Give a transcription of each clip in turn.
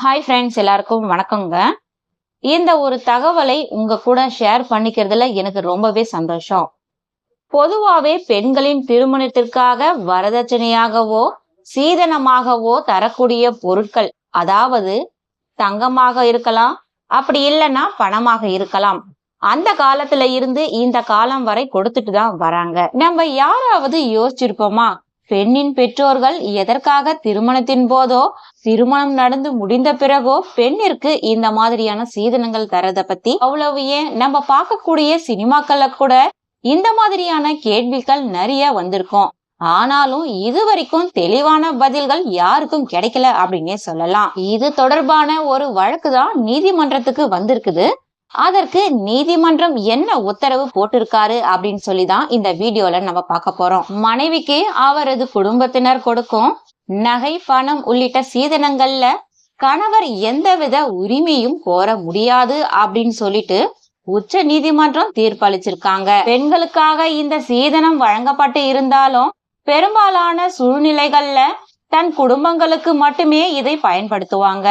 Hi friends எல்லாருக்கும் வணக்கங்க. இந்த ஒரு தகவலை உங்க கூட ஷேர் பண்ணிக்கிறதுல எனக்கு ரொம்பவே சந்தோஷம். பொதுவாவே பெண்களின் திருமணத்திற்காக வரதட்சணையாகவோ சீதனமாகவோ தரக்கூடிய பொருட்கள் அதாவது தங்கமாக இருக்கலாம் அப்படி இல்லைன்னா பணமாக இருக்கலாம் அந்த காலத்துல இருந்து இந்த காலம் வரை கொடுத்துட்டு தான் வராங்க. நம்ம யாராவது யோசிச்சிருப்போமா? பெண்ணின் பெற்றோர்கள் எதற்காக திருமணத்தின் போதோ திருமணம் நடந்து முடிந்த பிறகோ பெண்ணிற்கு இந்த மாதிரியான சீதனங்கள் தரத பத்தி அவ்வளவு ஏன் நம்ம பார்க்கக்கூடிய சினிமாக்கள்ல கூட இந்த மாதிரியான கேள்விகள் நிறைய வந்திருக்கும். ஆனாலும் இது வரைக்கும் தெளிவான பதில்கள் யாருக்கும் கிடைக்கல அப்படின்னே சொல்லலாம். இது தொடர்பான ஒரு வழக்கு தான் நீதிமன்றத்துக்கு வந்திருக்குது. அதற்கு நீதிமன்றம் என்ன உத்தரவு போட்டிருக்காரு அப்படின்னு சொல்லி தான் இந்த வீடியோல நம்ம பார்க்க போறோம். மனைவிக்கு அவரது குடும்பத்தினர் கொடுக்கும் நகை பணம் உள்ளிட்ட சீதனங்கள்ல கணவர் எந்தவித உரிமையும் கோர முடியாது அப்படின்னு சொல்லிட்டு உச்ச நீதிமன்றம் தீர்ப்பளிச்சிருக்காங்க. பெண்களுக்காக இந்த சீதனம் வழங்கப்பட்டு இருந்தாலும் பெரும்பாலான சூழ்நிலைகள்ல தன் குடும்பங்களுக்கு மட்டுமே இதை பயன்படுத்துவாங்க.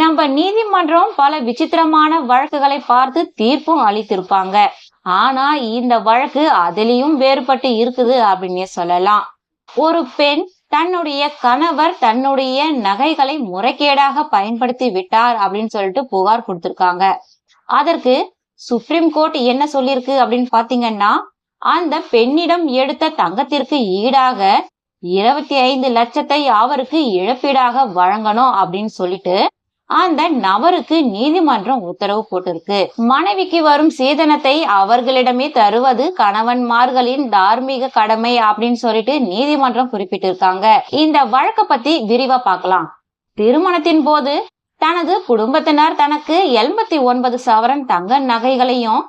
நம்ம நீதிமன்றம் பல விசித்திரமான வழக்குகளை பார்த்து தீர்ப்பும் அளித்திருப்பாங்க. ஆனா இந்த வழக்கு அதிலையும் வேறுபட்டு இருக்குது அப்படின்னே சொல்லலாம். ஒரு பெண் தன்னுடைய கணவர் தன்னுடைய நகைகளை முறைகேடாக பயன்படுத்தி விட்டார் அப்படின்னு சொல்லிட்டு புகார் கொடுத்திருக்காங்க. அதற்கு சுப்ரீம் கோர்ட் என்ன சொல்லியிருக்கு அப்படின்னு பாத்தீங்கன்னா அந்த பெண்ணிடம் எடுத்த தங்கத்திற்கு ஈடாக இருபத்தி ஐந்து லட்சத்தை அவருக்கு இழப்பீடாக வழங்கணும் அப்படின்னு சொல்லிட்டு அந்த நபருக்கு நீதிமன்றம் உத்தரவு போட்டிருக்கு. மனைவிக்கு வரும் சீதனத்தை அவர்களிடமே தருவது கணவன்மார்களின் தார்மீக கடமை அப்படின்னு சொல்லிட்டு நீதிமன்றம் குறிப்பிட்டிருக்காங்க. இந்த வழக்க பத்தி விரிவா பார்க்கலாம். திருமணத்தின் போது தனது குடும்பத்தினர் தனக்கு எண்பத்தி ஒன்பது சவரன் தங்க நகைகளையும்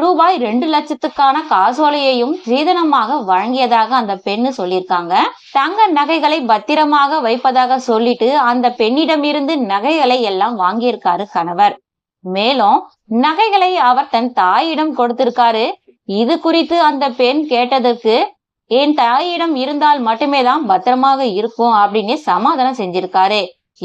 ரூபாய் ரெண்டு லட்சத்துக்கான காசோலையையும் சீதனமாக வழங்கியதாக அந்த பெண்ணு சொல்லியிருக்காங்க. தங்க நகைகளை பத்திரமாக வைப்பதாக சொல்லிட்டு அந்த பெண்ணிடமிருந்து நகைகளை எல்லாம் வாங்கியிருக்காரு கணவர். மேலும் நகைகளை அவர் தன் தாயிடம் கொடுத்திருக்காரு. இது குறித்து அந்த பெண் கேட்டதற்கு என் தாயிடம் இருந்தால் மட்டுமே தான் பத்திரமாக இருக்கும் அப்படின்னு சமாதானம் செஞ்சிருக்காரு.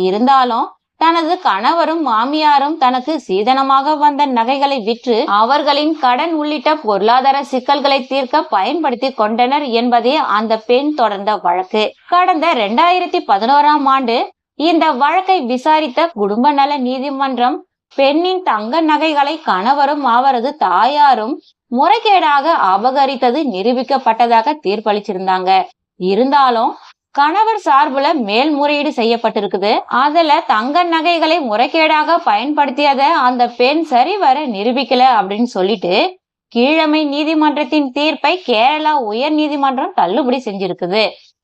இருந்தாலும் தனது கணவரும் மாமியாரும் தனக்கு சீதனமாக வந்த நகைகளை விற்று அவர்களின் கடன் உள்ளிட்ட பொருளாதார சிக்கல்களை தீர்க்க பயன்படுத்தி கொண்டனர் என்பதே அந்த பெண் தொடர்ந்த வழக்கு. கடந்த இரண்டாயிரத்தி பதினோராம் ஆண்டு இந்த வழக்கை விசாரித்த குடும்ப நல நீதிமன்றம் பெண்ணின் தங்க நகைகளை கணவரும் அவரது தாயாரும் முறைகேடாக அபகரித்தது நிரூபிக்கப்பட்டதாக தீர்ப்பளிச்சிருந்தாங்க. இருந்தாலும் கணவர் சார்புல மேல்முறையீடு செய்யப்பட்டிருக்குது. அதுல தங்க நகைகளை முறைகேடாக பயன்படுத்தியத அந்த பெண் சரிவர நிரூபிக்கல அப்படின்னு சொல்லிட்டு கீழமை நீதிமன்றத்தின் தீர்ப்பை கேரளா உயர் நீதிமன்றம் தள்ளுபடி செஞ்சிருக்குது.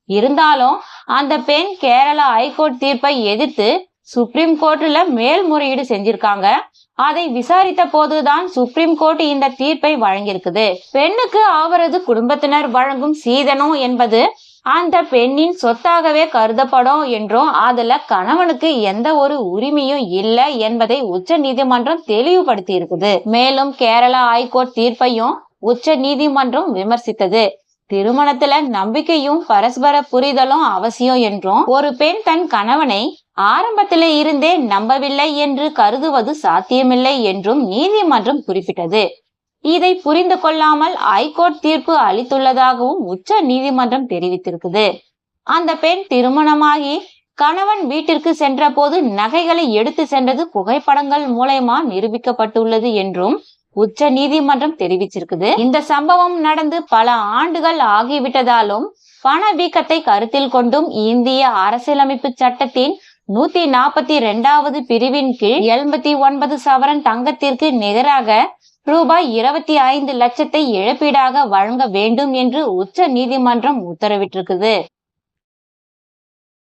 இருந்தாலும் அந்த பெண் கேரளா ஹைகோர்ட் தீர்ப்பை எதிர்த்து சுப்ரீம் கோர்ட்ல மேல்முறையீடு செஞ்சிருக்காங்க. அதை விசாரித்த போதுதான் சுப்ரீம் கோர்ட் இந்த தீர்ப்பை வழங்கியிருக்குது. பெண்ணுக்கு அவரது குடும்பத்தினர் வழங்கும் சீதனம் என்பது அந்த பெண்ணின் சொத்தாகவே கருதப்படும் என்றும் அதுல கணவனுக்கு எந்த ஒரு உரிமையும் இல்லை என்பதை உச்ச நீதிமன்றம் தெளிவுபடுத்தி இருக்குது மேலும் கேரளா ஹைகோர்ட் தீர்ப்பையும் உச்ச நீதிமன்றம் விமர்சித்தது. திருமணத்துல நம்பிக்கையும் பரஸ்பர புரிதலும் அவசியம் என்றும் ஒரு பெண் தன் கணவனை ஆரம்பத்தில இருந்தே நம்பவில்லை என்று கருதுவது சாத்தியமில்லை என்றும் நீதிமன்றம் குறிப்பிட்டது. இதை புரிந்து கொள்ளாமல் ஐகோர்ட் தீர்ப்பு அளித்துள்ளதாகவும் உச்ச நீதிமன்றம் தெரிவித்திருக்குது. அந்த பெண் திருமணமாகி கணவன் வீட்டிற்கு சென்ற போது நகைகளை எடுத்து சென்றது புகைப்படங்கள் மூலயமா நிரூபிக்கப்பட்டுள்ளது என்றும் உச்ச நீதிமன்றம் தெரிவிச்சிருக்குது. இந்த சம்பவம் நடந்து பல ஆண்டுகள் ஆகிவிட்டதாலும் பணவீக்கத்தை கருத்தில் கொண்டும் இந்திய அரசியலமைப்பு சட்டத்தின் நூத்தி நாற்பத்தி இரண்டாவது பிரிவின் கீழ் எண்பத்தி ஒன்பது சவரன் தங்கத்திற்கு நிகராக ரூபாய் இருபத்தி ஐந்து லட்சத்தை இழப்பீடாக வழங்க வேண்டும் என்று உச்ச நீதிமன்றம் உத்தரவிட்டிருக்குது.